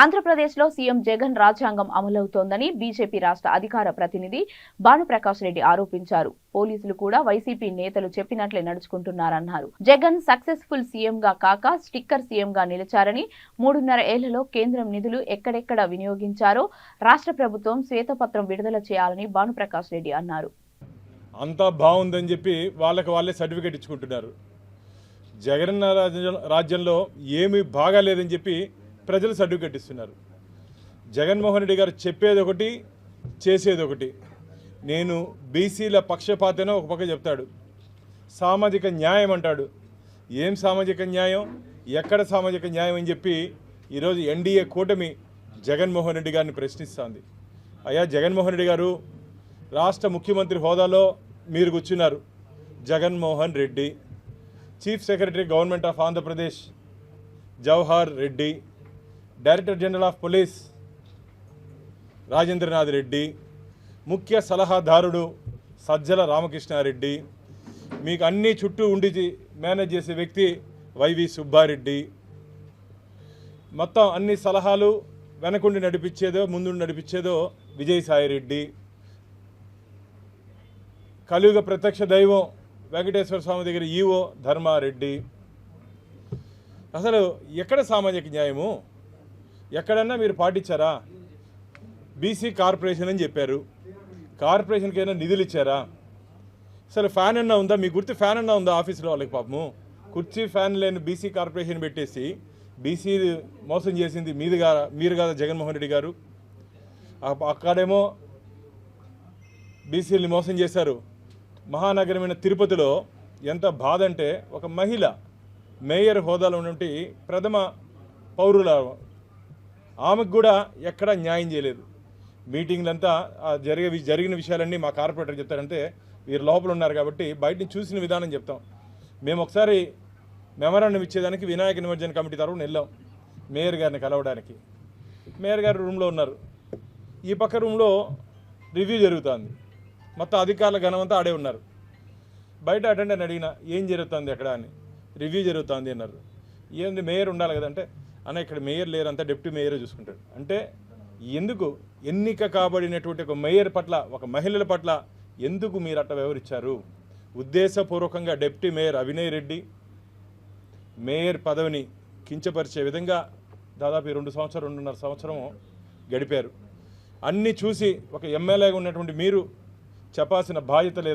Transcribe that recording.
ఆంధ్రప్రదేశ్లో సీఎం జగన్ రాజ్యాంగం అమలవుతోందని బీజేపీ రాష్ట్ర అధికార ప్రతినిధి భానుప్రకాష్ రెడ్డి ఆరోపించారు. పోలీసులు కూడా వైసీపీ నేతలు చెప్పినట్లే నడుచుకుంటున్నారన్నారు. జగన్ సక్సెస్ఫుల్ సీఎంగా కాక స్టిక్కర్ సీఎంగా నిలిచారని మూడున్నర ఏళ్ళలో కేంద్రం నిధులు ఎక్కడెక్కడ వినియోగించారో రాష్ట్ర ప్రభుత్వం శ్వేతపత్రం విడుదల చేయాలని భానుప్రకాష్ రెడ్డి అన్నారు. అంతా బాగుందని చెప్పి వాళ్ళకి వాళ్ళే సర్టిఫికేట్ ఇచ్చుకుంటున్నారు. జగన్ రాజ్యంలో ఏమీ బాగాలేదని చెప్పి ప్రజలు సర్టిఫికెట్ ఇస్తున్నారు. జగన్మోహన్ రెడ్డి గారు చెప్పేది ఒకటి చేసేది ఒకటి. నేను బీసీల పక్షపాతనో ఒక పక్క చెప్తాడు. సామాజిక న్యాయం అంటాడు. ఏం సామాజిక న్యాయం? ఎక్కడ సామాజిక న్యాయం అని చెప్పి ఈరోజు ఎన్డీఏ కూటమి జగన్మోహన్ రెడ్డి గారిని ప్రశ్నిస్తోంది. అయ్యా జగన్మోహన్ రెడ్డి గారు రాష్ట్ర ముఖ్యమంత్రి హోదాలో మీరు కూర్చున్నారు. Jaganmohan Reddy chief secretary government of Andhra Pradesh Jawahar Reddy director general of police Rajendranath Reddy ముఖ్య సలహాదారుడు సజ్జల రామకృష్ణారెడ్డి మీకు అన్ని చుట్టూ ఉండి మేనేజ్ చేసే వ్యక్తి వైవి సుబ్బారెడ్డి. మొత్తం అన్ని సలహాలు వెనకుండి నడిపించేదో ముందుండి నడిపించేదో విజయసాయిరెడ్డి. కలియుగ ప్రత్యక్ష దైవం వెంకటేశ్వర స్వామి దగ్గర ఈవో ధర్మారెడ్డి. అసలు ఎక్కడ సామాజిక న్యాయము? ఎక్కడన్నా మీరు పాటించారా? బీసీ కార్పొరేషన్ అని చెప్పారు. కార్పొరేషన్కి ఏమైనా నిధులు ఇచ్చారా? అసలు ఫ్యాన్ అన్నా ఉందా? మీ గుర్తు ఫ్యాన్ అన్నా ఉందా ఆఫీస్లో వాళ్ళకి పాపము? కుర్చీ ఫ్యాన్ లేని బీసీ కార్పొరేషన్ పెట్టేసి బీసీ మోసం చేసింది మీదుగా మీరు కాదా జగన్మోహన్ రెడ్డి గారు? అక్కడేమో బీసీలని మోసం చేశారు. మహానగరమైన తిరుపతిలో ఎంత బాధ అంటే ఒక మహిళ మేయర్ హోదాలో ఉన్నటువంటి ప్రథమ పౌరుల ఆమెకు కూడా ఎక్కడా న్యాయం చేయలేదు. మీటింగ్లంతా జరిగే జరిగిన విషయాలన్నీ మా కార్పొరేటర్ చెప్తారంటే వీరు లోపల ఉన్నారు కాబట్టి బయట చూసిన విధానం చెప్తాం. మేము ఒకసారి మెమరాండం ఇచ్చేదానికి వినాయక నిమజ్జన కమిటీ తరఫున వెళ్ళాం మేయర్ గారిని కలవడానికి. మేయర్ గారు రూమ్లో ఉన్నారు. ఈ పక్క రూమ్లో రివ్యూ జరుగుతుంది. మొత్తం అధికారుల ఘనమంతా ఆడే ఉన్నారు. బయట అటెండర్ అడిగిన ఏం జరుగుతుంది ఎక్కడ అని. రివ్యూ జరుగుతుంది అన్నారు. ఏంది మేయర్ ఉండాలి కదంటే అన్న ఇక్కడ మేయర్ లేరు అంతా డిప్యూటీ మేయరే చూసుకుంటాడు. అంటే ఎందుకు ఎన్నిక కాబడినటువంటి ఒక మేయర్ పట్ల ఒక మహిళల పట్ల ఎందుకు మీరు అట్ట వివరించారు ఉద్దేశపూర్వకంగా deputy mayor Avinay Reddy mayor పదవిని కించపరిచే విధంగా దాదాపు రెండు సంవత్సరం రెండున్నర సంవత్సరం గడిపారు. అన్నీ చూసి ఒక ఎమ్మెల్యేగా ఉన్నటువంటి మీరు చెప్పాల్సిన బాధ్యత లేదు.